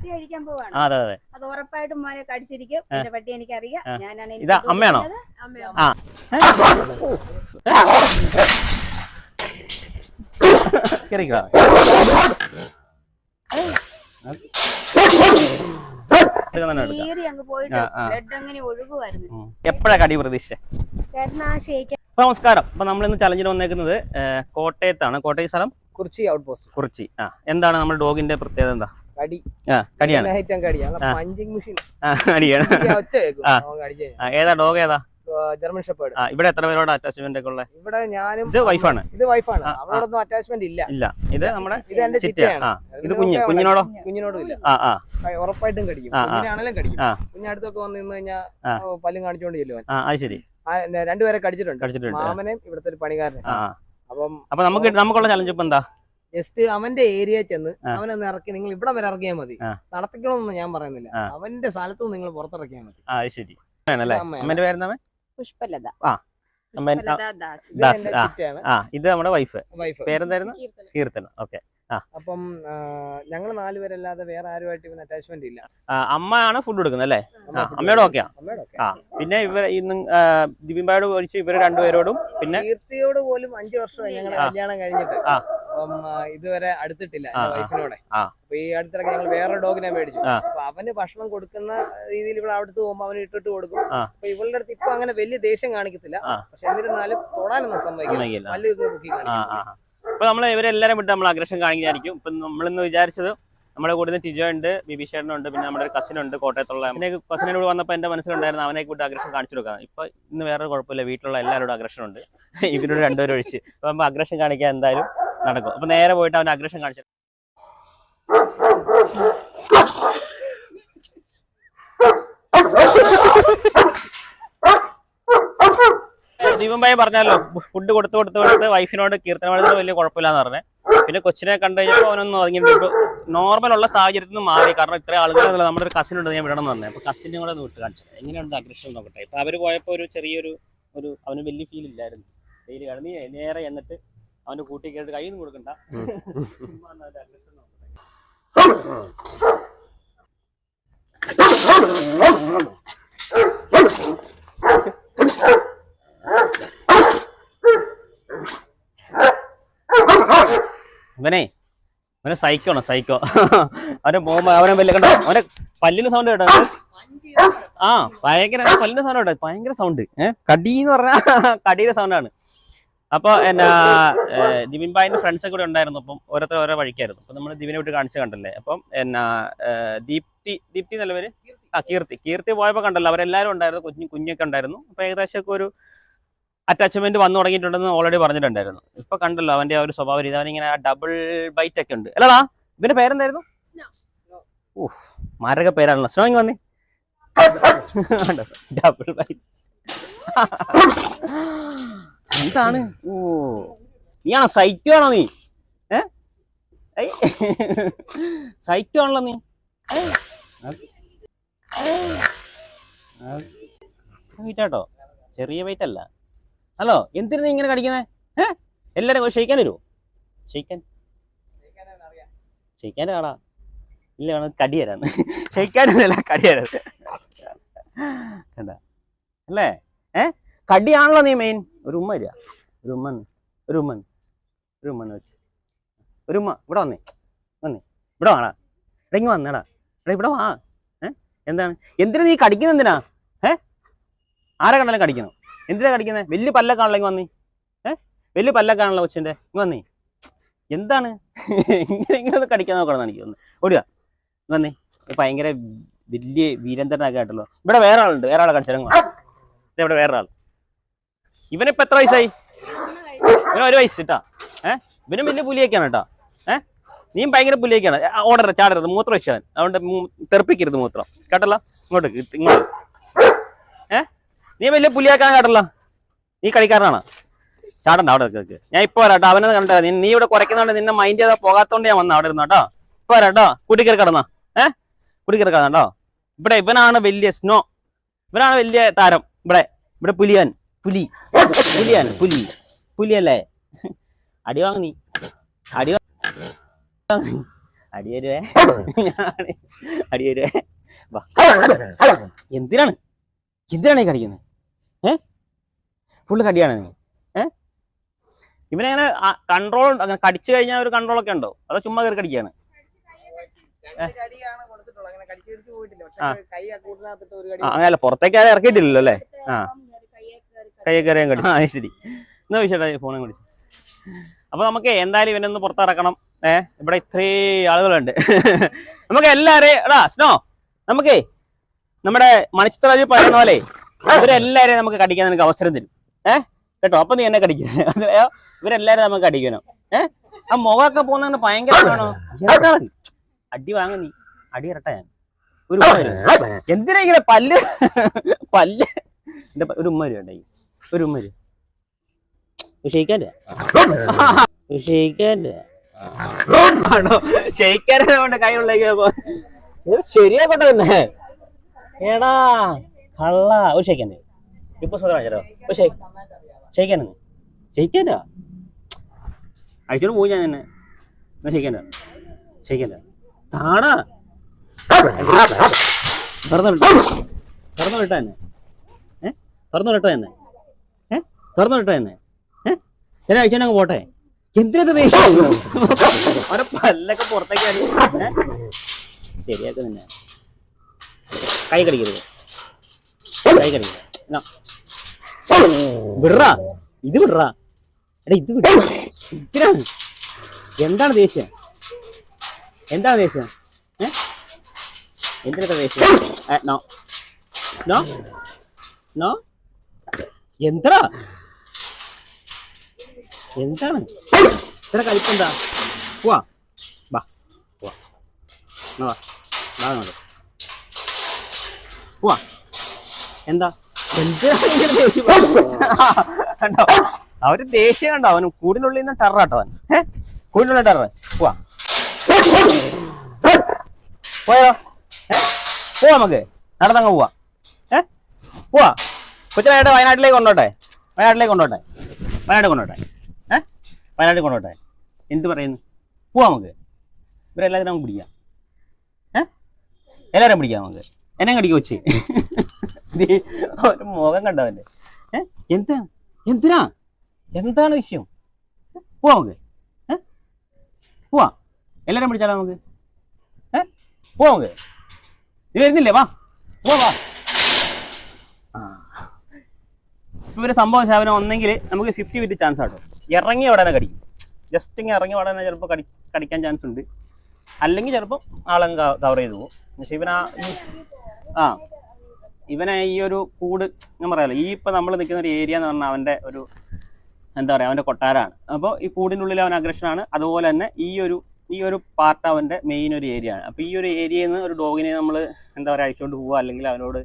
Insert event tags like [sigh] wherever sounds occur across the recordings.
പട്ടി കഴിക്കാൻ പോവാണ്. അതെ അതെ. അത് ഉറപ്പായിട്ടും മോനെ കടിച്ചിരിക്കും. എന്റെ പട്ടി എനിക്കറിയാം. ആ. ഞാനാണ് ഇതാ അമ്മയാണോ? ആ. കേറിക്കോ. എപ്പോഴാ കടി പ്രതീക്ഷ നമസ്കാരം. അപ്പൊ നമ്മൾ ഇന്ന് ചലഞ്ചിന് വന്നേക്കുന്നത് കോട്ടയത്താണ്. കോട്ടയം സ്ഥലം? Kurichi out post Kurichi. ആ. എന്താണ് നമ്മുടെ ഡോഗിന്റെ പ്രത്യേകത എന്താ? കടി. കടിയാണ്. പഞ്ചിങ് മെഷീൻ അടിയാണ് ഏതാ ഡോഗ് ഏതാ? ജർമ്മൻ ഷെപ്പേർഡ് ഇവിടെ എത്ര പേരോട് അറ്റാച്ച്മെന്റ് ഒക്കെ ഉള്ളത് ഇവിടെ ഞാനും ഇത് വൈഫാണ് ഇത് വൈഫാണ്. അവളോടൊന്നും അറ്റാച്ച്മെന്റ് ഇല്ല. ഇല്ല. ഇത് നമ്മുടെ ഇത് എന്റെ ചിറ്റയാണ്. ഇത് കുഞ്ഞ് കുഞ്ഞിനോടോ? കുഞ്ഞിനോടും ഇല്ല. ആ ആ. ഉറപ്പായിട്ടും കടിക്കും. കുഞ്ഞിനാണെങ്കിലും കടിക്കും. കുഞ്ഞടുത്തൊക്കെ വന്ന് നിന്ന് കഴിഞ്ഞാൽ. പല്ലും കാണിച്ചോണ്ട് ചെല്ലുവാൻ ആ ശരി. രണ്ടുപേരെ കടിച്ചിട്ടുണ്ട്. കടിച്ചിട്ടുണ്ട്. മാമനെയും ഇവിടുത്തെ ഒരു പണിക്കാരനെ. അപ്പം അപ്പൊ നമുക്ക് നമുക്കുള്ള ചലഞ്ച് ഇപ്പൊ എന്താ? ജസ്റ്റ് അവന്റെ ഏരിയ ചെന്ന്. അവനൊന്ന് ഇറക്കി നിങ്ങൾ ഇവിടെ വരെ ഇറക്കിയാൽ മതി. നടത്തിക്കണമെന്ന് ഞാൻ പറയുന്നില്ല. അവന്റെ സ്ഥലത്ത് നിങ്ങൾ പുറത്തിറക്കിയാൽ മതി. ആ ശരി. അമ്മേന്റെ പേരെന്താ പുഷ്പലത. ആ. ദാസ്. ആ. ചിറ്റയാണ്. ആ ഇത് നമ്മുടെ വൈഫ് വൈഫ് പേരെന്തായിരുന്നു? കീർത്തന. ഓക്കെ. അപ്പം ഞങ്ങൾ നാലുപേരല്ലാതെ വേറെ ആരുമായിട്ട് ഇവന് അറ്റാച്ച്മെന്റ് ഇല്ല. അമ്മയാണ് ഫുഡ് കൊടുക്കുന്നത് അല്ലേ? അമ്മയോട് ഓക്കെയാ. ആ. പിന്നെ ഇവർ ഇന്ന് ദിബിംബായോട് ഒഴിച്ച് ഇവർ രണ്ടുപേരോടും പിന്നെ കീർത്തിയോട് പോലും അഞ്ചു വർഷമായി ഞങ്ങൾ കല്യാണം കഴിഞ്ഞിട്ട്. ആ, ഇതുവരെ അടുത്തിട്ടില്ല വൈഫിനോടെ. അപ്പൊ ഈ അടുത്തിടക്ക് ഞങ്ങൾ വേറെ ഡോഗിനെ മേടിച്ചു. അപ്പൊ അവന് ഭക്ഷണം കൊടുക്കുന്ന രീതിയിൽ ഇവിടെ അവിടുത്തെ പോകുമ്പോൾ അവന് ഇട്ടിട്ട് കൊടുക്കും. അപ്പൊ ഇവളുടെ അടുത്ത് ഇപ്പൊ അങ്ങനെ വലിയ ദേഷ്യം കാണിക്കത്തില്ല. പക്ഷെ എന്നിരുന്നാലും തൊടാനൊന്നും സംഭവിക്കില്ല. ഇത് ആ. കാണിക്കും. അപ്പൊ നമ്മൾ ഇവരെല്ലാരും വിട്ട് നമ്മൾ അഗ്രഷൻ കാണിക്കുന്നതായിരിക്കും. ഇപ്പൊ നമ്മളിന്ന് വിചാരിച്ചത് നമ്മുടെ കൂടെ ടിജോ ഉണ്ട് ബിബി ചേട്ടനുണ്ട് പിന്നെ നമ്മുടെ ഒരു ഉണ്ട് കോട്ടയത്തുള്ള. അവനെ കസിനോട് വന്നപ്പോൾ എന്റെ മനസ്സിലുണ്ടായിരുന്നു അവനെ കൂട്ടി അഗ്രഷൻ കാണിച്ചു കൊടുക്കാം. ഇപ്പൊ ഇന്ന് വേറെ കുഴപ്പമില്ല. വീട്ടിലുള്ള എല്ലാവരോടും അഗ്രഷൻ ഉണ്ട്. ഇവരോട് രണ്ടുപേരും ഒഴിച്ച്. അപ്പൊ അഗ്രഷൻ കാണിക്കാൻ എന്തായാലും നടക്കും. അപ്പൊ നേരെ പോയിട്ട് അവൻ അഗ്രഷൻ കാണിച്ചു ദീപംബായി പറഞ്ഞല്ലോ ഫുഡ് കൊടുത്ത് കൊടുത്ത് കൊടുത്ത് വൈഫിനോട് കീർത്തനമായിട്ട് വലിയ കുഴപ്പമില്ലാന്ന് പറഞ്ഞേ. പിന്നെ കൊച്ചിനെ കണ്ടു കഴിഞ്ഞപ്പോൾ അവനൊന്നും ഇപ്പൊ നോർമൽ ഉള്ള സാഹചര്യത്തിൽ നിന്ന് മാറി. കാരണം ഇത്ര ആളുകൾ നമ്മുടെ ഒരു കസിൻ ഉണ്ട് ഞാൻ വിടണം എന്ന് പറഞ്ഞു. അപ്പൊ കസിനെ കൂടെ ഒന്ന് വിട്ട് കാണിച്ചു. എങ്ങനെയുണ്ട് അഗ്രഷൻ നോക്കട്ടെ? ഇപ്പൊ അവർ പോയപ്പോ ഒരു ചെറിയൊരു ഒരു അവന് വലിയ ഫീൽ ഇല്ലായിരുന്നു. ഡെയിലി നീ നേരെ എന്നിട്ട് അവന്റെ കൂട്ടി കേട്ട് കയ്യിൽ കൊടുക്കണ്ട. aggression നോക്കട്ടെ. ഇവനെ അവനെ സൈക്കോ ആണ് സൈക്കോ അവന്റെ പോകുമ്പോ അവനെ വലിയ കണ്ടോ? അവനെ പല്ലിന് സൗണ്ട് കേട്ടോ ആ ഭയങ്കര പല്ലിന്റെ സൗണ്ട് കേട്ടോ ഭയങ്കര സൗണ്ട് ഏഹ് കടി എന്ന് പറഞ്ഞാൽ കടിയുടെ സൗണ്ടാണ് അപ്പൊ എന്നാ ദിവിൻ ബായിന്റെ ഫ്രണ്ട്സ് കൂടെ ഉണ്ടായിരുന്നു അപ്പം ഓരോരുത്തർ ഓരോ വഴിക്കായിരുന്നു. അപ്പൊ നമ്മൾ ദിവിനെ വിട്ട് കാണിച്ചു കണ്ടല്ലേ? അപ്പം എന്നാ ദീപ്തി ദീപ്തി നല്ല പേര്? ആ കീർത്തി. കീർത്തി പോയപ്പോ കണ്ടല്ലോ അവരെല്ലാരും ഉണ്ടായിരുന്നു കുഞ്ഞു കുഞ്ഞൊക്കെ ഉണ്ടായിരുന്നു. അപ്പൊ ഏകദേശം ഒരു അറ്റാച്ച്മെന്റ് വന്നു തുടങ്ങിയിട്ടുണ്ടെന്ന് ഓൾറെഡി പറഞ്ഞിട്ടുണ്ടായിരുന്നു. ഇപ്പൊ കണ്ടല്ലോ അവന്റെ ആ ഒരു സ്വഭാവ രീതി അവനിങ്ങനെ ഡബിൾ ബൈറ്റ് ഒക്കെ ഉണ്ട്. അല്ലടാ ഇതിന്റെ പേരെന്തായിരുന്നു? ഊഫ് മാരക പേരാണല്ലോ. സ്നോ ഇങ്ങ് വന്നേ. ഡബിൾ ബൈറ്റ് എന്താണ് ഓ നീയാണോ സൈക്കോ ആണോ നീ? ഏ? സൈക്കോ [laughs] ആണല്ലോ നീ. കേട്ടോ ചെറിയ വെയിറ്റ് അല്ല. ഹലോ എന്തിനാ നീ ഇങ്ങനെ കടിക്കുന്നത് ഏഹ് എല്ലാരും ഷെയ്ക്കാൻ വരുമോ ഷെയ്ക്കാൻ? ഷെയ്ക്കാൻ കാണാ ഇല്ല വേണം കടി തരാന്ന് ഷെയ്ക്കാനല്ല കടി തരാം കണ്ട? അല്ലേ? ഏ? കടിയാണല്ലോ നീ മെയിൻ ഒരു ഉമ്മ വരിക. ഒരു ഉമ്മ ഒരു ഉമ്മ ഒരു ഉമ്മ വെച്ച്. ഒരു ഉമ്മ ഇവിടെ വന്നേ. വന്നേ. ഇവിടെ വാടാ. ഇവിടെ ഇങ്ങ് വന്നേടാ. എടാ ഇവിടെ വാ. ഏ? എന്താണ്? എന്തിനാ നീ കടിക്കുന്ന എന്തിനാ? ഏ? ആരെ കണ്ടാലും കടിക്കുന്നു? എന്തിനാ കടിക്കുന്നത് വലിയ പല്ലക്കാണല്ലോ ഇങ്ങ് വന്നേ. ഏഹ് വലിയ പല്ലക്കാണല്ലോ കൊച്ചിന്റെ. ഇങ്ങ് വന്നേ. എന്താണ്? ഇങ്ങനെ ഇങ്ങനെ കടിക്കാൻ നോക്കണം എനിക്ക് ഒന്ന് ഓടുക വന്നി. ഭയങ്കര വലിയ വീരന്തരനൊക്കെ ആയിട്ടല്ലോ ഇവിടെ വേറെ ആളുണ്ട് വേറെ ആളെ കടിച്ചാലും ഇവിടെ വേറെ ആൾ ഇവനിപ്പോ എത്ര വയസ്സായി? ഇവന് ഒരു വയസ്സ് കേട്ടാ ഏഹ് ഇവനും വലിയ പുലിയൊക്കെയാണ് കേട്ടോ ഏഹ് നീയും ഭയങ്കര പുലിയൊക്കെയാണ്. ഓടരുത് ചാടരുത്. മൂത്രം വെച്ചാൽ അതുകൊണ്ട് തെറുപ്പിക്കരുത് മൂത്രം. കേട്ടല്ലോ? ഇങ്ങോട്ട് ഇങ്ങോട്ട് നീ വലിയ പുലിയാക്കാൻ കാട്ടല്ല നീ കളിക്കാരനാണ്. ചാടണ്ട അവിടെ കേക്ക് ഞാൻ ഇപ്പൊ വരാട്ടോ അവനെ കണ്ട നീ ഇവിടെ കുറയ്ക്കുന്നോണ്ട് നിന്നെ മൈൻഡ് ചെയ്താൽ പോകാത്തോണ്ട് ഞാൻ വന്ന അവിടെ ഇരുന്നു കേട്ടോ ഇപ്പൊ വരാട്ടോ കുടിക്കറി കടന്നാ. ഏഹ് കുടിക്കറി കിടന്നോ ഇവിടെ ഇവനാണ് വലിയ സ്നോ. ഇവനാണ് വലിയ താരം. ഇവിടെ ഇവിടെ പുലിയാൻ. പുലി. പുലിയാൻ പുലി. പുലിയല്ലേ? അടി വാങ്ങി അടി. അടി വരുവേ. അടി വരുവേ. എന്തിനാണ്? എന്തിനാണ് ഈ കടിക്കുന്നത് ഏ? ഫുള്ള് കടിയാണ് നീ ഏ? ഇവനങ്ങനെ കൺട്രോൾ അങ്ങനെ കടിച്ചു കഴിഞ്ഞാൽ ഒരു കൺട്രോൾ ഒക്കെ ഉണ്ടോ? അതോ ചുമ്മാ കയറി കടിക്കാണ്? അങ്ങനെ പുറത്തേക്ക് ആരും ഇറക്കിയിട്ടില്ലല്ലോ അല്ലേ? ആ. കയ്യെ കയറിയാൻ കടി ആ ശരി. എന്നാ വിഷയട്ടാ ഫോണെ കൂടി അപ്പൊ നമുക്ക് എന്തായാലും ഇവനൊന്ന് പുറത്തിറക്കണം ഏ ഇവിടെ ഇത്രയും ആളുകളുണ്ട്. നമുക്ക് എല്ലാരെയും എടാ സ്നോ നമുക്കേ നമ്മുടെ മണിച്ചിത്രാജ് പറയുന്ന പോലെ ഇവരെല്ലാരെയും നമുക്ക് കടിക്കാൻ നിനക്ക് അവസരം തരും. ഏഹ് കേട്ടോ? അപ്പൊ നീ എന്നെ കടിക്കുന്നത് [laughs] ഇവരെല്ലാരും നമുക്ക് കടിക്കണം. ഏഹ് ആ മുഖമൊക്കെ പോകുന്ന ഭയങ്കര? അടി വാങ്ങ നീ. അടി ഇരട്ട ഞാൻ. ഒരു എന്തിനാ ഇങ്ങനെ പല്ല്? [laughs] പല്ല്. എന്റെ ഒരു ഉമ്മ വരും ഒരു ഉമ്മ വരും. ഷെയ്ക്കാന്റെ ഷെയ്ക്കാന്റെ [laughs] ആണോ? ഷെയ്ക്കാനെ കൊണ്ട് കൈയുള്ളേക്ക് ശരിയാക്കട്ടെ ഏടാ എടാ. കള്ള. ഒരു ഷെയ്ക്കാന്റെ ഇപ്പൊ സ്വന്തം കാണിച്ചോ ഒരു ഷെയ് ഷെയ്ക്കാനെ ഷെയ്ക്കാന്റെ അഴിച്ചോട് പോയി ഞാൻ തന്നെ എന്നാ ഷെയ്ക്കാന്റെ ഷെയ്ക്കാന്റെ താടാ. തുറന്നു വിട്ടോ. തുറന്നു വിട്ടോ എന്നെ. ഏ? തുറന്നു വിട്ടോ എന്നെ. ഏ? തുറന്നു വിട്ടോ എന്നെ. ഏ? ചില കഴിച്ചാൽ അങ്ങ് പോട്ടെ. എന്തിനൊക്കെ ദേഷ്യം? അവരെ പല്ലൊക്കെ പുറത്തേക്കാണ് അടി ഏ? ശരിയാക്ക് കൈ കടിക്കരുത്. കൈ എന്നാ. വിടറാ. ഇത് വിടറാ. എടാ ഇത് വിട. എന്തിനാണ് എന്താണ് ദേഷ്യം? എന്താണ് ദേഷ്യം? ഏ? എന്തിനൊക്കെ ദേഷ്യം? നോ. നോ? നോ? എന്താ എന്താണ്? ഇത്ര കലിപ്പെന്താ? പോവാ. വാ പോവാ. വാ വാ. പോവാ. എന്താ? കണ്ടോ? അവർ ദേഷ്യം കണ്ടോ? അവന് കൂടിനുള്ളിൽ നിന്ന് ടെറർ കേട്ടോ അവൻ കൂടിനുള്ള ടെറർ പോവാ. പോയോ? പോവാ നമുക്ക്. നടന്നങ്ങ് പോവാ. ഏ? പോവാ. കൊച്ചിനായിട്ട് വയനാട്ടിലേക്ക് കൊണ്ടോട്ടെ. വയനാട്ടിലേക്ക് കൊണ്ടോട്ടെ. വയനാട് കൊണ്ടോട്ടെ. ഏ? വയനാട്ടിൽ കൊണ്ടോട്ടെ. എന്ത് പറയുന്നു? പോവാ നമുക്ക്. ഇവരെല്ലാവരും നമുക്ക് പിടിക്കാം. ഏ? എല്ലാവരും പിടിക്കാം നമുക്ക്. എന്നെ കടിക്കുക വെച്ച് മുഖം കണ്ടവന്റെ ഏഹ് എന്താ? എന്തിനാ? എന്താണ് വിഷയം? പോവാ നമുക്ക്. ഏഹ് പോവാ. എല്ലാവരും പിടിച്ചാലോ നമുക്ക്? ഏഹ് പോവാ നമുക്ക്. നീ വരുന്നില്ലേ? വാ. പോവാ. ഇപ്പൊ ഒരു സംഭവം ശാപനം ഒന്നെങ്കിൽ നമുക്ക് ഫിഫ്റ്റി ഫിഫ്റ്റി ചാൻസ് ആട്ടോ. ഇറങ്ങിയ ഉടനെ കടിക്കും ജസ്റ്റ് ഇങ്ങനെ ഇറങ്ങിയ ഉടനെ ചിലപ്പോൾ കടി കടിക്കാൻ ചാൻസ് ഉണ്ട്. അല്ലെങ്കിൽ ചിലപ്പോൾ ആളങ്ങ് കവർ ചെയ്ത് പോകും. പക്ഷേ ഇവനാ ആ. ഇവനെ ഈ ഒരു കൂട് ഞാൻ പറയാലോ ഈ ഇപ്പം നമ്മൾ നിൽക്കുന്ന ഒരു ഏരിയ എന്ന് പറഞ്ഞാൽ അവന്റെ ഒരു എന്താ പറയുക അവന്റെ കൊട്ടാരമാണ്. അപ്പോൾ ഈ കൂടിനുള്ളിൽ അവൻ അഗ്രഷനാണ്. അതുപോലെ തന്നെ ഈ ഒരു ഈ ഒരു പാർട്ട് അവന്റെ മെയിൻ ഒരു ഏരിയ ആണ്. അപ്പോൾ ഈ ഒരു ഏരിയയിൽ നിന്ന് ഒരു ഡോഗിനെ നമ്മൾ എന്താ പറയുക അയച്ചുകൊണ്ട് പോവുക അല്ലെങ്കിൽ അവനോട്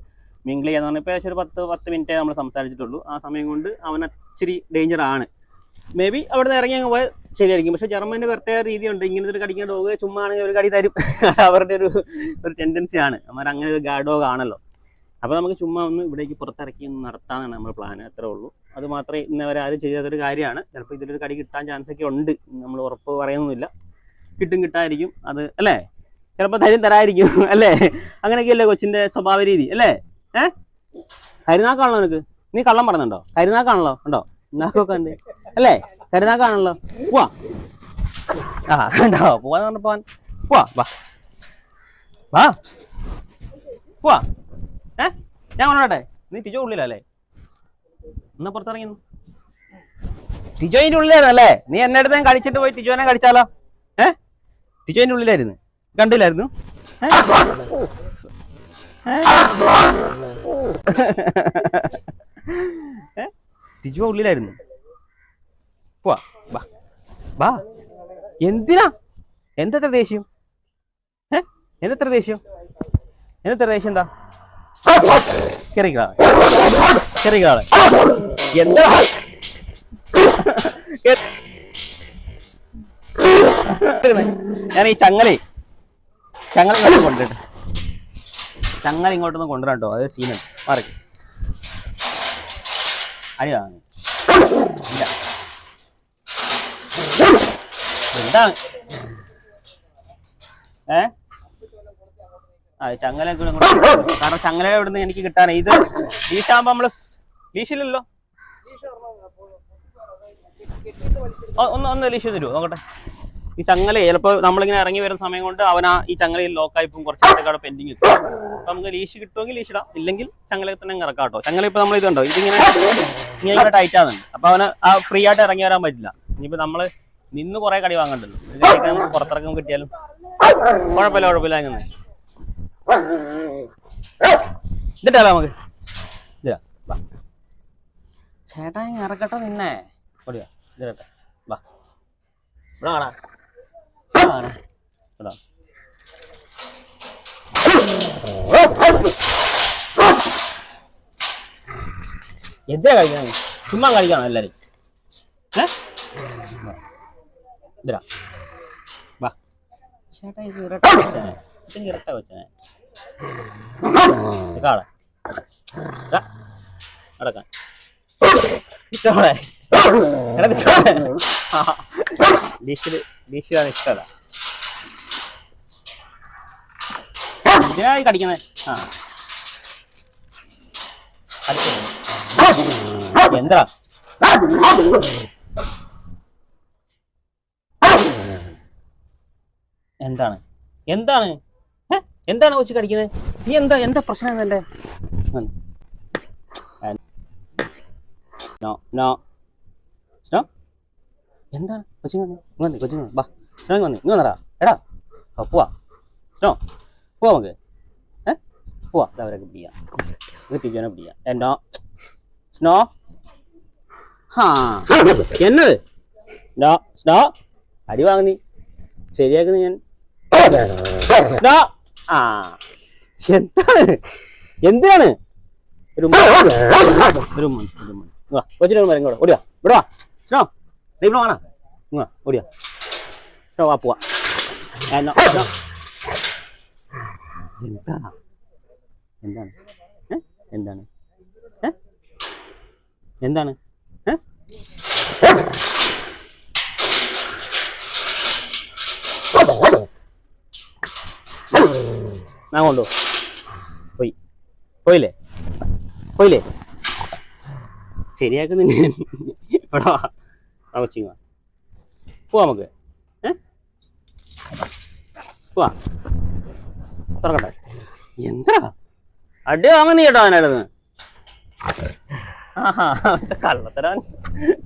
മിങ്കിൾ ചെയ്യാന്ന് പറഞ്ഞാൽ ഏകദേശം ഒരു പത്ത് പത്ത് മിനിറ്റേ നമ്മൾ സംസാരിച്ചിട്ടുള്ളൂ. ആ സമയം കൊണ്ട് അവൻ ഇച്ചിരി ഡേഞ്ചർ ആണ്. മേ ബി അവിടെ നിന്ന് ഇറങ്ങി അങ്ങ് പോയാൽ ശരിയായിരിക്കും. പക്ഷെ ജർമ്മന്റെ പ്രത്യേക രീതിയുണ്ട്. ഇങ്ങനത്തെ ഒരു കടിക്കുന്ന ഡോഗ് ചുമ്മാ ആണെങ്കിൽ ഒരു കടി തരും. [laughs] അവരുടെ ഒരു ഒരു ടെൻഡൻസിയാണ് അവർ അങ്ങനെ ഒരു ഗാർഡ് ഡോഗ് ആണല്ലോ. അപ്പോൾ നമുക്ക് ചുമ്മാ ഒന്ന് ഇവിടേക്ക് പുറത്തിറക്കി ഒന്ന് നടത്താനാണ് നമ്മുടെ പ്ലാൻ അത്രേ ഉള്ളൂ. അത് മാത്രമേ ഇന്നവരെ ആരും ചെയ്യാത്തൊരു കാര്യമാണ്. ചിലപ്പോൾ ഇതിലൊരു കടി കിട്ടാൻ ചാൻസ് ഒക്കെ ഉണ്ട്. നമ്മൾ ഉറപ്പ് പറയുന്നില്ല കിട്ടും കിട്ടായിരിക്കും അത് അല്ലേ? ചിലപ്പോൾ ധൈര്യം തരായിരിക്കും [laughs] അല്ലേ? അങ്ങനെയൊക്കെയല്ലേ കൊച്ചിന്റെ സ്വഭാവ രീതി. അല്ലേ? ഏ? കരുനാക്കാണല്ലോ നിനക്ക്. നീ കള്ളം പറഞ്ഞുണ്ടോ കരുനാക്കാണല്ലോ? ഉണ്ടോ? നാക്കൊക്കെ ഉണ്ട്. അല്ലേ? കരുനാക്കാണല്ലോ? പോവാ. ആ കണ്ടോ? പോവാന്ന് അവൻ പോവാ വാ. വാ. പോവാ. ഏ? ഞാൻ കൊണ്ടോട്ടെ നീ തിജോ ഉള്ളിലല്ലേ? എന്നാ പുറത്തിറങ്ങി ടിജോയിന്റെ ഉള്ളിലായിരുന്നല്ലേ? നീ എന്നെ അടുത്ത് ഞാൻ പോയി ടിജോനെ കളിച്ചാലോ? ഏ? ടിജോയിന്റെ ഉള്ളിലായിരുന്നു. കണ്ടില്ലായിരുന്നു? ടിജോ ഉള്ളിലായിരുന്നു. പോവാ വാ. വാ. എന്തിനാ? എന്തത്ര ദേഷ്യം? ഏ? എന്തത്ര ദേഷ്യം? എന്തത്ര ദേഷ്യം എന്താ? കേറിക്കളാ കേറിക്കളാ എന്താ? ഞാൻ ഈ ചങ്ങലേ ചങ്ങല ഇങ്ങോട്ട് കൊണ്ടുവരട്ടെ. ചങ്ങല ഇങ്ങോട്ടൊന്ന് കൊണ്ടുവരാം കേട്ടോ. അത് സീനാണ് മാറി. അടി വാങ്ങി ഇല്ല. എന്താ ഏ? കൊണ്ട് കാരണം ചങ്ങല ഇവിടുന്ന് എനിക്ക് കിട്ടാൻ ഇത് ലീഷാകുമ്പോ നമ്മൾ ലീഷില്ലല്ലോ ഒന്ന് ഒന്ന് ലീഷ് തരുമോ നോക്കട്ടെ. ഈ ചങ്ങല ചിലപ്പോൾ നമ്മളിങ്ങനെ ഇറങ്ങി വരുന്ന സമയം കൊണ്ട് അവൻ ആ ഈ ചങ്ങലയിൽ ലോക്കായി പോകും കുറച്ച് നേരത്തേക്കാണ് പെൻഡിങ് കിട്ടും നമുക്ക് ലീഷ് കിട്ടുമെങ്കിൽ ലീഷ് ഇടാം. ഇല്ലെങ്കിൽ ചങ്ങലയിൽ തന്നെ ഇറക്കാം കേട്ടോ. ചങ്ങല ഇപ്പൊ നമ്മൾ ഇതുണ്ടോ? ഇതിങ്ങനെ ഇങ്ങനെ ടൈറ്റ് ആകുന്നുണ്ട് അപ്പൊ അവന് ആ ഫ്രീ ആയിട്ട് ഇറങ്ങി വരാൻ പറ്റില്ല. ഇനിയിപ്പോ നമ്മൾ നിന്ന് കുറെ കടി വാങ്ങണ്ടല്ലോ. പുറത്തിറക്കം കിട്ടിയാലും? കുഴപ്പമില്ല കുഴപ്പമില്ല അങ്ങനെ. നമുക്ക്. വാ. ചേട്ടാ ഇങ്ങ് ഇറക്കട്ടെ നിന്നെ. ഓടിയാ. വാ. ഇവിടെ കാണാ. ഇവിടെ കാണാ. ഇവിടെ വാ. എന്തിനാ കഴിക്കാൻ ചുമ്മാ കഴിക്കാണോ എല്ലാരും? ഏ? വാ. ഇതിലാ വാ. ചേട്ടാ ഇത് ഇരട്ട വെച്ചേ ഇത് ഇരട്ട വെച്ചേ കാളെ അടക്കാൻ ഇഷ്ടമാണ് ഡിഷിൽ ഡിഷിലാണ് ഇഷ്ടമല്ല. ഇതിനായി കടിക്കുന്നത് ആ. എന്താ? എന്താണ്? എന്താണ്? എന്താണ് കൊച്ചു കടിക്കുന്നത്? നീ എന്താ എന്താ പ്രശ്നം എന്റെ നോ നോ. സ്നോ. എന്താണ്? കൊച്ചു വന്നേ കൊച്ചു വാ സ്നോ വന്നേ ഇങ്ങ് വന്നടാ. എടാ ആ പോവാ. സ്നോ പോവാ നമുക്ക്. ഏ? പോവാ. ദാ അവരൊക്കെ പിടിക്കാം ഇത് ടീച്ചറിനെ പിടിക്കാം എന്നോ സ്നോ. ഹാ. എന്നത്? Snow snow. അടി വാങ്ങുന്നി ശരിയാക്കുന്നു ഞാൻ. സ്നോ. ആ. എന്താണ് എന്തിനാണ്? ഒരു. ഒരു ഉമ്മ, ഒരു ഉമ്മ. ഇങ്ങ് വാ, കൊച്ചിന് മരം കൂടെ. ഓടിയാ. ഇവിടെ വാ. ഇവിടെ വാണ. ഓടിയാ. വാ പോവാ. എന്താണ്? എന്താണ്? എന്താണ്? എന്താണ്? ഏ? ഞാൻ കൊണ്ടു പോയി പോയില്ലേ പോയില്ലേ ശരിയാക്കുന്നില്ല ഇവിടെ വാ ആ കൊച്ചിങ് വാ പോവാ നമുക്ക് ഏ പോവാ തുറക്കട്ടെ എന്താ അടി വാങ്ങുന്ന കേട്ടോ അവനടുന്ന് ആഹാ കള്ളത്തരം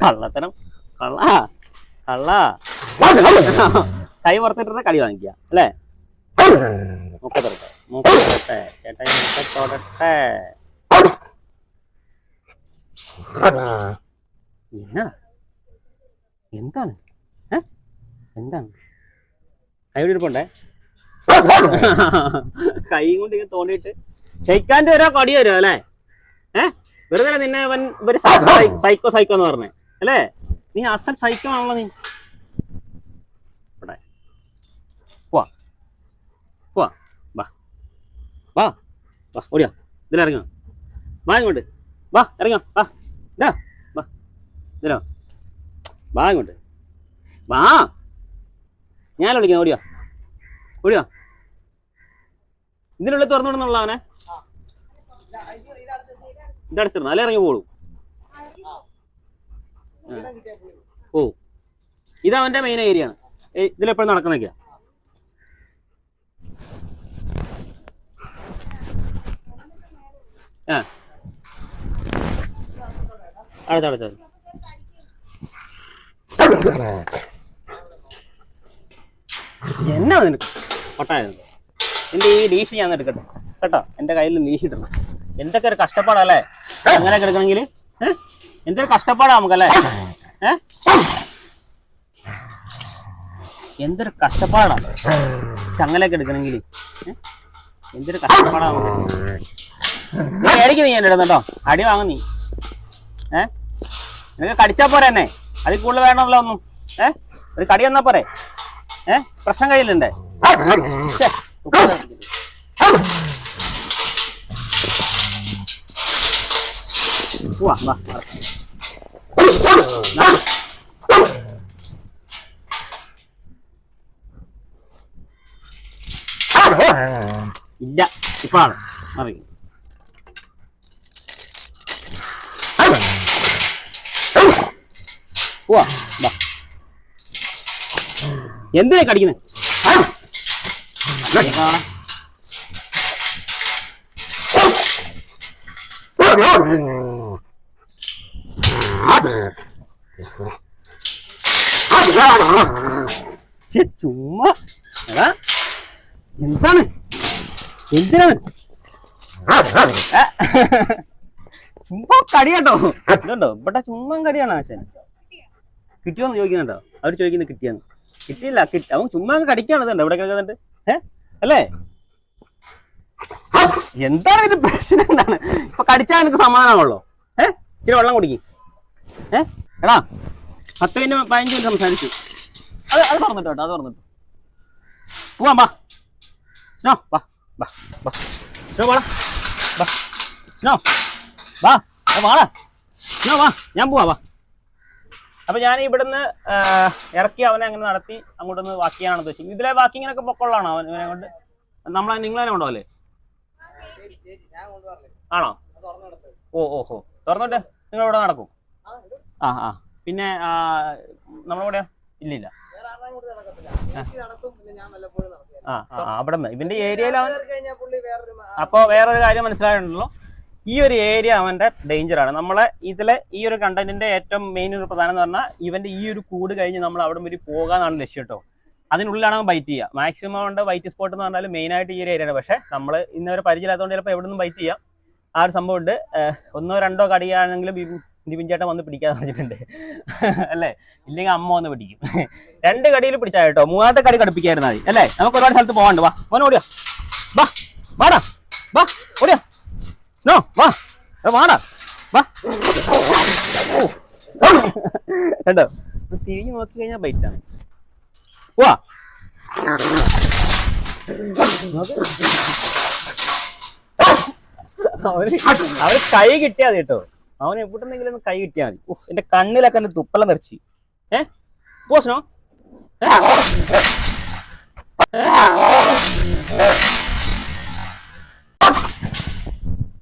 കള്ളത്തരം കള്ളാ കള്ള കൈ പുറത്തിട്ടിട്ട് കളി വാങ്ങിക്കുക അല്ലേ മൂക്ക തൊടട്ടെ മൂക്ക തൊടട്ടെ ചേട്ടാ മൂക്ക തൊടട്ടെ. എന്നാ? എന്താണ്? എന്താണ്? കൈ ഇരിപ്പുണ്ടേ കൈ കൊണ്ട് ഇങ്ങനെ തോണ്ടിയിട്ട് ഷെയ്ക്കാന്റെ വരാ കടി വരും അല്ലേ? ഏ? വെറുതെ നിന്നെ അവൻ ഇവർ സൈക്കോ സൈക്കോ എന്ന് പറഞ്ഞേ? അല്ലേ? നീ അസൽ സൈക്കോ ആണല്ലോ നീ. പോവാ. വാ വാ ഓടിയാ. ഇതിലിറങ്ങോ വാ ഇങ്ങോട്ട്. വാ ഇറങ്ങാം വാ ഇതാ. വാ ഇതിലോ. വാ ഇങ്ങോട്ട്. വാ. ഞാൻ വിളിക്കാം ഓടിയാ. ഓടിയാ. ഇതിനുള്ളിൽ തുറന്നുവിടുന്നുള്ള അവനെ? ഇതടച്ചിടണം അല്ലെ ഇറങ്ങി പോളൂ ഓ. ഇതവന്റെ മെയിൻ ഏരിയ ആണ്. ഇതിലെപ്പോഴും നടക്കുന്നൊക്കെയാ ആ. അടുത്ത അടുത്ത എന്നാ നിനക്ക് പൊട്ടായിരുന്നു എന്റെ ഈ ലീഷ് ഞാൻ എടുക്കട്ടെ. കേട്ടോ എന്റെ കയ്യിൽ ലീഷ് ഇടണം. എന്തൊക്കെ ഒരു കഷ്ടപ്പാടല്ലേ അങ്ങനെ കിടക്കണമെങ്കിൽ ഏഹ് എന്തൊരു കഷ്ടപ്പാടാ നമുക്കല്ലേ? ഏഹ് എന്തൊരു കഷ്ടപ്പാടാ? ചങ്ങലൊക്കെ എടുക്കണമെങ്കിൽ എന്തൊരു കഷ്ടപ്പാടാ നമുക്ക്? മേടിക്ക് നീ എന്റെ കേട്ടോ അടി വാങ്ങും നീ. ഏ? നിനക്ക് കടിച്ചാ പോരെ എന്നെ? അതിൽ കൂടുതൽ വേണമല്ലോ ഒന്നും. ഏ? ഒരു കടി വന്നാ പോരെ? ഏ? പ്രശ്നം കഴിയില്ലണ്ടേ. ഇല്ല ഇപ്പാണ്. മാറി പോവാ. വാ എന്തിനാ കടിക്കുന്നത് ചുമ്മാ. എന്താണ്? എന്തിനാണ്? ചുമ്മാ കടിയാട്ടോ. ഇതുണ്ടോ? ഇവിടെ ചുമ്മാ കടിയാണ് ആശാൻ. കിട്ടിയോന്ന് ചോദിക്കുന്നുണ്ടോ? അവർ ചോദിക്കുന്നത് കിട്ടിയെന്ന്. കിട്ടിയില്ല കിട്ടി അവൻ ചുമ്മാ അങ്ങ് കടിക്കാണ് ഇവിടെ കിടക്കുന്നുണ്ട് ഏഹ് അല്ലേ? എന്താണ് ഇതിന്റെ പ്രശ്നം എന്താണ്? ഇപ്പൊ കടിച്ചാൽ എനിക്ക് സമാധാനമാണല്ലോ. ഏഹ് ഇച്ചിരി വെള്ളം കുടിക്കും. ഏഹ് എടാ പത്ത് മിനിറ്റ് പതിനഞ്ച് മിനിറ്റ് സംസാരിച്ചു. അത് അത് പറഞ്ഞിട്ടോ അത് പറഞ്ഞിട്ടോ പോവാം വാ. സ്നോ വാ വാ വാ. സ്നോ വാടാ വാ. സ്നോ വാ വാടാ സ്നോ വാ ഞാൻ പോവാ വാ. അപ്പൊ ഞാൻ ഇവിടുന്ന് ഇറക്കി അവനെ അങ്ങനെ നടത്തി അങ്ങോട്ടൊന്ന് വാക്ക് ചെയ്യാനാണ് ഉദ്ദേശിക്കുന്നത് ഇതിലെ വാക്കിങ്ങിനൊക്കെ പൊക്കോളാണോ അവൻ ഇവനെ കൊണ്ട്? നമ്മളെ നിങ്ങൾ തന്നെ കൊണ്ടുപോകല്ലേ? കൊണ്ടുവരല്ലേ ആണോ. ഓ ഓ ഓ. തുറന്നോട്ടെ. നിങ്ങൾ ഇവിടെ നടക്കും. ആ, ആ. പിന്നെ നമ്മളിവിടെ ഇല്ലില്ല. ആ. ആ അവിടെ നിന്ന് ഇവന്റെ ഏരിയയിലാണ് അപ്പൊ അപ്പോൾ വേറൊരു കാര്യം മനസ്സിലായിട്ടുണ്ടല്ലോ. ഈ ഒരു ഏരിയ അവന്റെ ഡേഞ്ചർ ആണ്. നമ്മളെ ഇതിലെ ഈ ഒരു കണ്ടന്റിന്റെ ഏറ്റവും മെയിൻ ഒരു പ്രധാനം എന്ന് പറഞ്ഞാൽ ഇവന്റെ ഈ ഒരു കൂട് കഴിഞ്ഞ് നമ്മൾ അവിടെ വരെ പോകാന്നാണ് ലക്ഷ്യം കേട്ടോ അതിനുള്ളിലാണ് ബൈറ്റ് ചെയ്യുക. മാക്സിമം ഉണ്ട് ബൈറ്റ് സ്പോട്ട് എന്ന് പറഞ്ഞാൽ മെയിൻ ആയിട്ട് ഈ ഒരു ഏരിയയാണ് പക്ഷേ നമ്മൾ ഇന്നവരെ പരിചയമില്ലാത്തതുകൊണ്ട് ചിലപ്പോൾ എവിടെ നിന്നും ബൈറ്റ് ചെയ്യാം. ആ ഒരു സംഭവം ഉണ്ട്. ഒന്നോ രണ്ടോ കടിയാണെങ്കിലും ദിപിൻ ചേട്ടൻ വന്ന് പിടിക്കാന്ന് പറഞ്ഞിട്ടുണ്ട്. അല്ലേ? ഇല്ലെങ്കിൽ അമ്മ വന്ന് പിടിക്കും. രണ്ട് കടിയിൽ പിടിച്ചാൽ കേട്ടോ. മൂന്നാമത്തെ കടി കടുപ്പിക്കായിരുന്നാൽ മതി. അല്ലേ? നമുക്ക് ഒരുപാട് സ്ഥലത്ത് പോകാണ്ട് വാ. മോനെ ഓടിയോ. വാ. വാടാ. വാ. ഓടിയോ. സ്നോ വാ. വാടാ. വാ. കണ്ടോ? തിരിഞ്ഞു നോക്കി കഴിഞ്ഞാൽ ബൈറ്റാണ് വാ. അവന് അവന് കൈ കിട്ടിയാ മതി കേട്ടോ. അവന് എപ്പോട്ടെന്നെങ്കിലും ഒന്ന് കൈ കിട്ടിയാ മതി. ഉഫ് എന്റെ കണ്ണിലൊക്കെ എന്റെ തുപ്പലം നിറച്ചി ഏ? പോ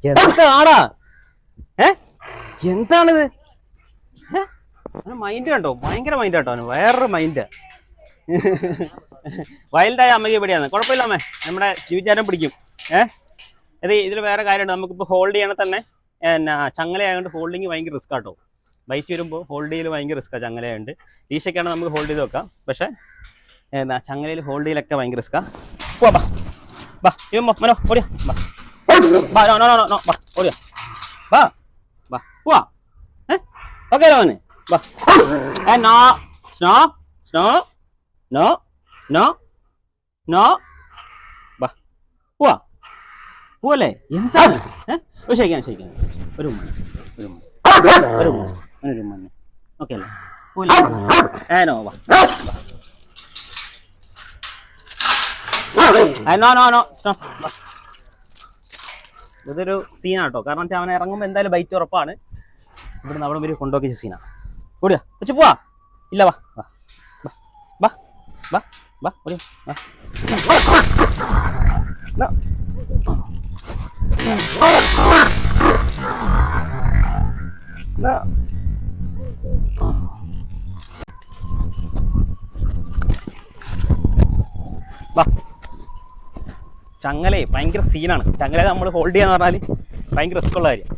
എന്താടാ ഏ? എന്താണിത്? മൈൻഡ് കണ്ടോ? ഭയങ്കര മൈൻഡ് കേട്ടോ വേറൊരു മൈൻഡ് വൈൽഡായ അമ്മയ്ക്ക് പിടിയാണ് കുഴപ്പമില്ല അമ്മേ. നമ്മുടെ ജീവിച്ചാരം പിടിക്കും. ഏ? ഇത് ഇതിൽ വേറെ കാര്യമുണ്ട്. നമുക്കിപ്പോൾ ഹോൾഡ് ചെയ്യണേ തന്നെ എന്നാ ചങ്ങലയായതുകൊണ്ട് ഹോൾഡിങ് ഭയങ്കര റിസ്ക് ആട്ടോ. ബൈറ്റ് വരുമ്പോൾ ഹോൾഡ് ചെയ്യൽ ഭയങ്കര റിസ്ക്കാണ് ചങ്ങലയായതുകൊണ്ട് ഈശയ്ക്കാണ് നമുക്ക് ഹോൾഡ് ചെയ്ത് വെക്കാം. പക്ഷേ എന്നാ ചങ്ങലയിൽ ഹോൾഡ് ചെയ്യലൊക്കെ ഭയങ്കര റിസ്ക്കാണ് പോവാ ബാ. ബാ ഇവ മനോ ഓടിയാ. ബാ. ബാ നോ നോ നോ നോ വാ ഓടിയാ വാ വാ വാ ഓക്കെ മോനെ ബാ ഏ no snow snow no no no വാ വാ പോവല്ലേ എന്താണ് ഏ ഒരു ശരിക്കാൻ ശരിക്കാൻ ഒരു ഒരു ഒരു ഒരു ഉമ്മ ഓക്കെ അല്ലേ പോവില്ലേ ഏ നോ വാ ഏ, നോ നോ നോ നോ വാ ഇതൊരു സീനാട്ടോ കാരണം വെച്ചാൽ അവൻ ഇറങ്ങുമ്പോൾ എന്തായാലും ബൈറ്റ് ഉറപ്പാണ്. ഇവിടുന്ന് അവിടെ വരെ കൊണ്ടുപോക്കിച്ച സീനാ ഓടിയാ? വെച്ച് പോവാ? ഇല്ല വാ വാ വാ. വാ വാ വാ. ചങ്ങലേ ഭയങ്കര സീനാണ് ചങ്ങല നമ്മൾ ഹോൾഡ് ചെയ്യാന്ന് പറഞ്ഞാൽ ഭയങ്കര റിസ്ക് ഉള്ള കാര്യം.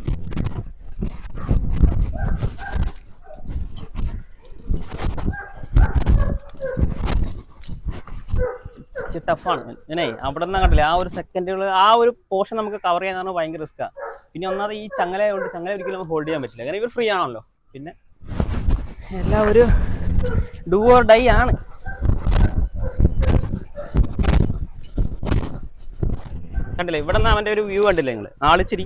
ടഫാണ് ഇനേ അവിടെ നിന്ന് കണ്ടില്ല ആ ഒരു സെക്കൻഡുകൾ ആ ഒരു പോർഷൻ നമുക്ക് കവർ ചെയ്യാൻ പറഞ്ഞാൽ ഭയങ്കര റിസ്ക്കാണ് പിന്നെ ഒന്നാമത് ഈ ചങ്ങല കൊണ്ട് ചങ്ങല ഒരിക്കലും നമുക്ക് ഹോൾഡ് ചെയ്യാൻ പറ്റില്ല. അങ്ങനെ ഇവർ ഫ്രീ ആണല്ലോ. പിന്നെ എല്ലാം ഒരു ഡൂ ഓർ ഡൈ ആണ്. കണ്ടില്ലേ? ഇവിടെ നിന്ന് അവന്റെ ഒരു വ്യൂ കണ്ടില്ലേ നിങ്ങൾ ആളിച്ചിരി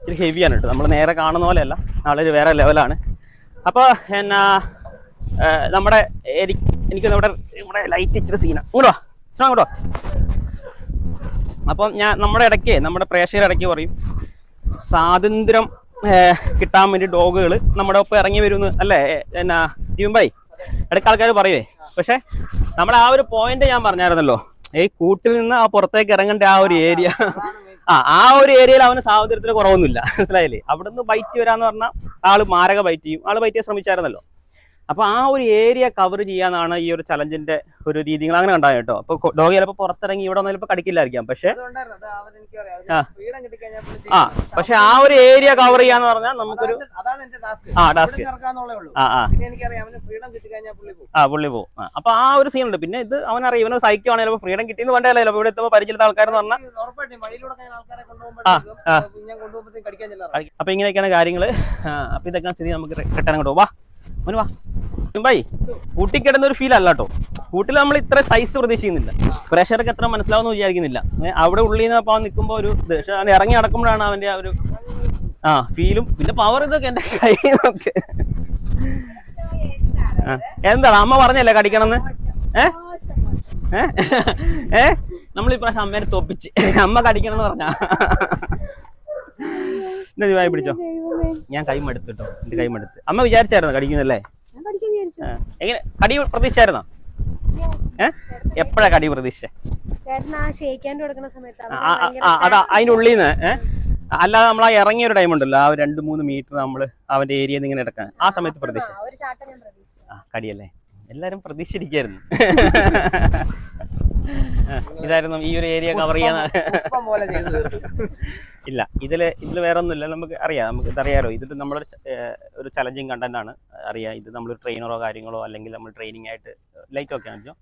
ഇച്ചിരി ഹെവിയാണ് കേട്ടോ. നമ്മൾ നേരെ കാണുന്ന പോലെയല്ല. ഒരു വേറെ ലെവലാണ് അപ്പോൾ എന്നാ നമ്മുടെ എനിക്ക് ഇവിടെ ഇവിടെ ലൈറ്റ് ഇച്ചിരി സീനാണ് ഇങ്ങോട്ടോ ഇച്ചിരി അങ്ങോട്ടോ അപ്പം ഞാൻ നമ്മുടെ ഇടയ്ക്ക് നമ്മുടെ പ്രേക്ഷകർ ഇടയ്ക്ക് പറയും സ്വാതന്ത്ര്യം കിട്ടാൻ വേണ്ടി ഡോഗുകൾ നമ്മുടെ ഒപ്പം ഇറങ്ങി വരുമെന്ന് അല്ലേ? എന്നാ ജീവൻ ഭായി ഇടയ്ക്ക് ആൾക്കാർ പറയുവേ പക്ഷേ നമ്മുടെ ആ ഒരു പോയിന്റ് ഞാൻ പറഞ്ഞായിരുന്നല്ലോ. ഈ കൂട്ടിൽ നിന്ന് ആ പുറത്തേക്ക് ഇറങ്ങേണ്ട ആ ഒരു ഏരിയ ആ ആ ഒരു ഏരിയയിൽ അവന് സാഹചര്യത്തിന് കുറവൊന്നുമില്ല. മനസ്സിലായില്ലേ? അവിടെ നിന്ന് ബൈറ്റ് വരാന്ന് പറഞ്ഞാൽ ആൾ മാരക ബൈറ്റ് ചെയ്യും. ആൾ ബൈറ്റ് ചെയ്യാൻ ശ്രമിച്ചായിരുന്നല്ലോ. അപ്പൊ ആ ഒരു ഏരിയ കവർ ചെയ്യാന്നാണ് ഈ ഒരു ചലഞ്ചിന്റെ ഒരു രീതികൾ അങ്ങനെ ഉണ്ടായത് കേട്ടോ. അപ്പൊ ഡോഗ് ചിലപ്പോൾ പുറത്തിറങ്ങി ഇവിടെ ഒന്നും ചിലപ്പോൾ കടിക്കില്ലായിരിക്കാം. പക്ഷേ അവൻ. ആ. പക്ഷെ ആ ഒരു ഏരിയ കവർ ചെയ്യാന്ന് പറഞ്ഞാൽ നമുക്കൊരു ആ ടാസ്ക് ആ പുള്ളി പോകും. ആ പുള്ളി പോകും. ആ, അപ്പൊ ആ ഒരു സീൻ ഉണ്ട്. പിന്നെ ഇത് അവനറിയാം ഇവന് സൈക്കോ ആണെങ്കിൽ ചിലപ്പോൾ ഫ്രീഡം കിട്ടിയെന്ന് വേണ്ടല്ലോ ചിലപ്പോൾ ഇവിടെ എത്തുമ്പോൾ പരിചയത്തെ ആൾക്കാരെന്ന് പറഞ്ഞാൽ അപ്പൊ ഇങ്ങനെയൊക്കെയാണ് കാര്യങ്ങൾ. അപ്പൊ ഇതൊക്കെ സ്ഥിതി. നമുക്ക് കെട്ടാൻ അങ്ങോട്ട് വാ. മോന് വാ. ബൈ. കൂട്ടി കിടന്ന ഒരു ഫീൽ അല്ല കേട്ടോ കൂട്ടിൽ നമ്മൾ ഇത്ര സൈസ് പ്രതീക്ഷിക്കുന്നില്ല. പ്രഷറൊക്കെ എത്ര മനസ്സിലാവുമെന്ന് വിചാരിക്കുന്നില്ല. അവിടെ ഉള്ളിൽ നിന്ന് അപ്പൊ നിൽക്കുമ്പോൾ ഒരു. ഇറങ്ങി നടക്കുമ്പോഴാണ് അവന്റെ ആ ഒരു ആ ഫീലും പിന്നെ പവർ ഇതൊക്കെ എന്റെ കൈ എന്താണ് അമ്മ പറഞ്ഞല്ലേ കടിക്കണമെന്ന്? ഏ? ഏ? ഏ? നമ്മളിപ്രാവശ്യം അമ്മേനെ തോപ്പിച്ച്. അമ്മ കടിക്കണമെന്ന് പറഞ്ഞാ. എന്നാ നീ വായി പിടിച്ചോ? ഞാൻ കൈ മടുത്തിട്ടോ എന്റെ കൈ മടുത്ത് അമ്മ വിചാരിച്ചായിരുന്നോ കടിക്കുന്നല്ലേ? എങ്ങനെ? കടി പ്രതീക്ഷിച്ചായിരുന്നോ ഏഹ് എപ്പോഴാ കടി പ്രതീക്ഷിച്ചേ അതാ അതിന്റെ ഉള്ളിൽ നിന്ന് അല്ലാതെ നമ്മൾ ആ ഇറങ്ങിയ ഒരു ടൈം ഉണ്ടല്ലോ ആ ഒരു രണ്ട് മൂന്ന് മീറ്റർ നമ്മൾ അവന്റെ ഏരിയയിൽ നിന്ന് ഇങ്ങനെ ഇടക്കാൻ ആ സമയത്ത് പ്രതീക്ഷ. കടിയല്ലേ? എല്ലാരും പ്രതീക്ഷിച്ചിരിക്കായിരുന്നു. [laughs] ഇതായിരുന്നു ഈ ഒരു ഏരിയ കവർ ചെയ്യാൻ. [laughs] ഇല്ല ഇതിൽ ഇതിൽ വേറെ ഒന്നുമില്ല നമുക്ക് അറിയാം. നമുക്ക് ഇതറിയാലോ ഇതിൽ നമ്മുടെ ഒരു ചലഞ്ചിങ് കണ്ടന്റ് ആണ്. അറിയാം. ഇത് നമ്മൾ ട്രെയിനറോ കാര്യങ്ങളോ അല്ലെങ്കിൽ നമ്മൾ ട്രെയിനിങ് ആയിട്ട് ലൈക്ക് ഒക്കെ ആണെന്നോ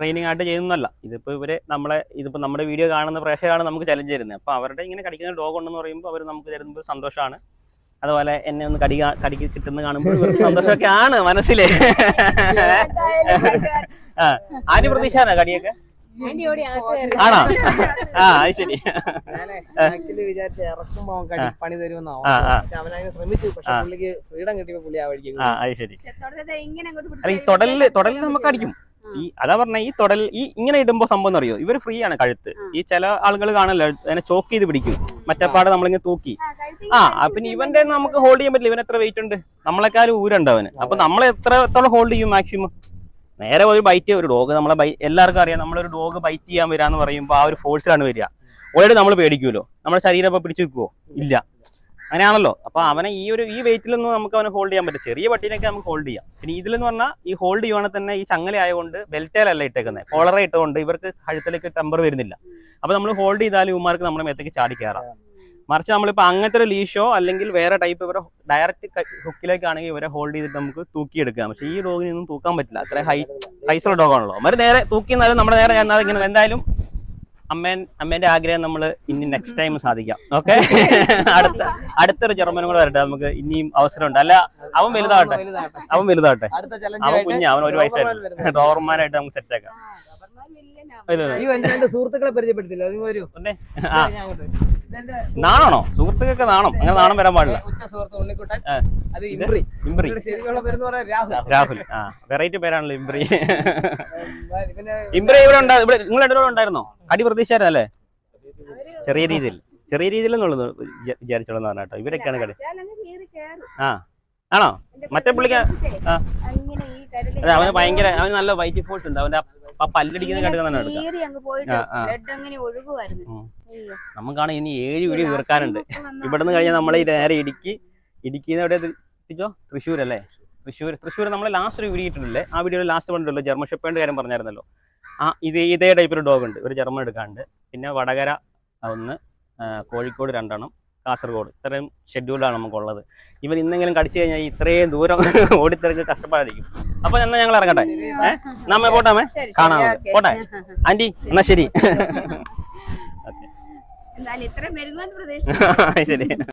ട്രെയിനിങ് ആയിട്ട് ചെയ്യുന്നതല്ല. ഇതിപ്പോൾ ഇവർ നമ്മളെ ഇതിപ്പോൾ നമ്മുടെ വീഡിയോ കാണുന്ന പ്രേക്ഷകരാണ് നമുക്ക് ചലഞ്ച് തരുന്നത്. അപ്പോൾ അവരുടെ ഇങ്ങനെ കടിക്കുന്ന ഡോഗ് ഉണ്ടെന്ന് പറയുമ്പോൾ അവർ നമുക്ക് തരുമ്പോൾ സന്തോഷമാണ്. അതുപോലെ എന്നെ ഒന്ന് കടി കടി കടിക്ക് കിട്ടുന്ന കാണുമ്പോൾ സന്തോഷമൊക്കെ ആണ് മനസ്സിലെ. ആര് പ്രതീക്ഷയാണ് കടിയൊക്കെ? ആണോ? ആ അത് ശരി. ഞാനേ ആക്ച്വലി വിചാരിച്ച ഇറക്കുമ്പോ അവൻ കടി പണി തരുമെന്നാ ശ്രമിച്ചു. ഫ്രീഡം കിട്ടിയപ്പോ പുള്ളി ആ വഴിക്ക് ആ അത് ശരി. തൊടലിൽ തൊടലിൽ നമുക്ക് അടിക്കും. ഈ അതാ പറഞ്ഞ ഈ തൊടൽ ഈ ഇങ്ങനെ ഇടുമ്പോ സംഭവം എന്ന് അറിയോ? ഇവർ ഫ്രീ ആണ് കഴുത്ത്. ഈ ചില ആളുകൾ കാണല്ലോ അതിനെ ചോക്ക് ചെയ്ത് പിടിക്കും. മറ്റപ്പാട് നമ്മളിങ്ങനെ തൂക്കി. ആ, പിന്നെ ഇവന്റെ നമുക്ക് ഹോൾഡ് ചെയ്യാൻ പറ്റില്ല. ഇവൻ എത്ര വെയിറ്റ് ഉണ്ട്? നമ്മളെക്കാളും ഊരുണ്ട് അവന്. അപ്പൊ നമ്മൾ എത്രത്തോളം ഹോൾഡ് ചെയ്യും മാക്സിമം നേരെ ഒരു ബൈറ്റ് ഒരു ഡോഗ് നമ്മളെ ബൈ എല്ലാവർക്കും അറിയാം. നമ്മളൊരു ഡോഗ് ബൈറ്റ് ചെയ്യാൻ വരാന്ന് പറയുമ്പോൾ ആ ഒരു ഫോഴ്സിലാണ് വരിക. ഓൾറെഡി നമ്മൾ പേടിക്കുമല്ലോ നമ്മുടെ ശരീരം ഇപ്പൊ പിടിച്ചു വെക്കുവോ? ഇല്ല. അങ്ങനെയാണല്ലോ. അപ്പൊ അവനെ ഈ ഒരു ഈ വെയിറ്റിലൊന്നും നമുക്ക് അവനെ ഹോൾഡ് ചെയ്യാൻ പറ്റും. ചെറിയ പട്ടീനൊക്കെ നമുക്ക് ഹോൾഡ് ചെയ്യാം. പിന്നെ ഇതിലെന്ന് പറഞ്ഞാൽ ഈ ഹോൾഡ് ചെയ്യുവാണെങ്കിൽ തന്നെ ഈ ചങ്ങല ആയതുകൊണ്ട് ബെൽറ്റേലല്ല ഇട്ടേക്കുന്നത് കോളറ ഇട്ടുകൊണ്ട് ഇവർക്ക് കഴുത്തിലേക്ക് ടെമ്പർ വരുന്നില്ല. അപ്പൊ നമ്മൾ ഹോൾഡ് ചെയ്താലും ഇവമാർക്ക് നമ്മുടെ മേത്തേക്ക് ചാടി കയറാം മറിച്ച് നമ്മളിപ്പോ അങ്ങനത്തെ ഒരു ലീഷോ അല്ലെങ്കിൽ വേറെ ടൈപ്പ് ഇവരെ ഡയറക്റ്റ് ഹുക്കിലേക്കാണെങ്കിൽ ഇവരെ ഹോൾഡ് ചെയ്തിട്ട് നമുക്ക് തൂക്കിയെടുക്കാം. പക്ഷേ ഈ ഡോഗിനൊന്നും തൂക്കാൻ പറ്റില്ല. അത്ര ഹൈ സൈസുള്ള ഡോഗാണല്ലോ അവർ നേരെ തൂക്കിന്നാലും നമ്മുടെ നേരെ ചെന്നാൽ ഇങ്ങനെ എന്തായാലും അമ്മേൻ അമ്മേന്റെ ആഗ്രഹം നമ്മൾ ഇനി നെക്സ്റ്റ് ടൈം സാധിക്കാം. ഓക്കെ [laughs] അടുത്ത അടുത്തൊരു ജർമ്മനും കൂടെ വരട്ടെ. നമുക്ക് ഇനിയും അവസരമുണ്ട് അല്ല അവൻ വലുതാവട്ടെ. അവൻ വലുതാവട്ടെ. അവൻ കുഞ്ഞ അവൻ ഒരു വയസ്സായിട്ട്. ഡോവർമാനായിട്ട് നമുക്ക് സെറ്റ് അയ്യോ എന്റെ രണ്ട് സുഹൃത്തുക്കളെ പരിചയപ്പെടുത്തില്ല. നിങ്ങൾ വരൂ. ഞാൻ അങ്ങോട്ട്. ഇതെന്റെ നാണോ സുഹൃത്തുക്കൾക്ക് നാണം. അങ്ങനെ നാണം വരാൻ പാടില്ല. ഉച്ച സുഹൃത്ത് ഉണ്ണിക്കുട്ടൻ. അത് ഇംബ്രി ഇംബ്രി ശരിക്കുള്ള പേരെന്ന് പറയാൻ രാഹുൽ. രാഹുൽ. ആ. വെറൈറ്റി പേരാണല്ലോ ഇംബ്രി പിന്നെ ഇംബ്രി ഇവിടെ ഉണ്ടാ ഇവിടെ നിങ്ങൾ രണ്ടുപേരും ഉണ്ടായിരുന്നോ? അടി പ്രതീക്ഷയായിരുന്നല്ലേ? ചെറിയ രീതിയിൽ. ചെറിയ രീതിയിൽ എന്നുള്ളത് വിചാരിച്ചോളെന്ന് പറഞ്ഞ കേട്ടോ. ഇവരൊക്കെയാണ് കളി ആ. ആണോ? മറ്റേ പുള്ളിക്ക് അതെ അവന് ഭയങ്കര അവന് നല്ല വൈറ്റ് ഫോൾട്ട് ഉണ്ട്. അവന്റെ ആ- ആ പല്ലടിക്കുന്ന ഇങ്ങനെ കണ്ടു തന്നെ എടുക്കാം. പോയിട്ട് ആ, ആ. ബ്ലഡ് അങ്ങനെ ഒഴുകുമായിരുന്നു ഉം. അയ്യോ. നമുക്കാണ് ഇനി ഏഴ് വീഡിയോ തീർക്കാനുണ്ട്. ഇവിടുന്ന് കഴിഞ്ഞാൽ നമ്മളെ നേരെ ഇടുക്കി ഇടുക്കിന്ന് എവിടെ എത്തിച്ചോ? തൃശ്ശൂർ അല്ലേ? തൃശ്ശൂർ തൃശ്ശൂർ നമ്മളെ ലാസ്റ്റ് ഒരു വീഡിയോ ഇട്ടിട്ടില്ലേ? ആ വീഡിയോയിൽ ലാസ്റ്റ് പറഞ്ഞിട്ടുള്ളൂ ജർമ്മൻ ഷെപ്പേന്റെ കാര്യം പറഞ്ഞായിരുന്നല്ലോ. ആ ഇത് ഇതേ ടൈപ്പ് ഒരു ഡോഗ് ഉണ്ട്. ഒരു ജർമ്മൻ എടുക്കാണ്ട് പിന്നെ വടകര ഒന്ന് കോഴിക്കോട് രണ്ടെണ്ണം. കാസർഗോഡ്. ഇത്രയും ഷെഡ്യൂളാണ് നമുക്കുള്ളത്. ഇവൻ ഇന്നെങ്കിലും കടിച്ചു കഴിഞ്ഞാൽ ഇത്രയും ദൂരം [laughs] ഓടിത്തിറങ്ങി കഷ്ടപ്പാടായിരിക്കും അപ്പൊ എന്നാ ഞങ്ങൾ ഇറങ്ങട്ടെ? ഏഹ് നമ്മ പോട്ടാമേ കാണാം. പോട്ടെ? [laughs] ആന്റി എന്നാ ശരി. ശരി. [laughs]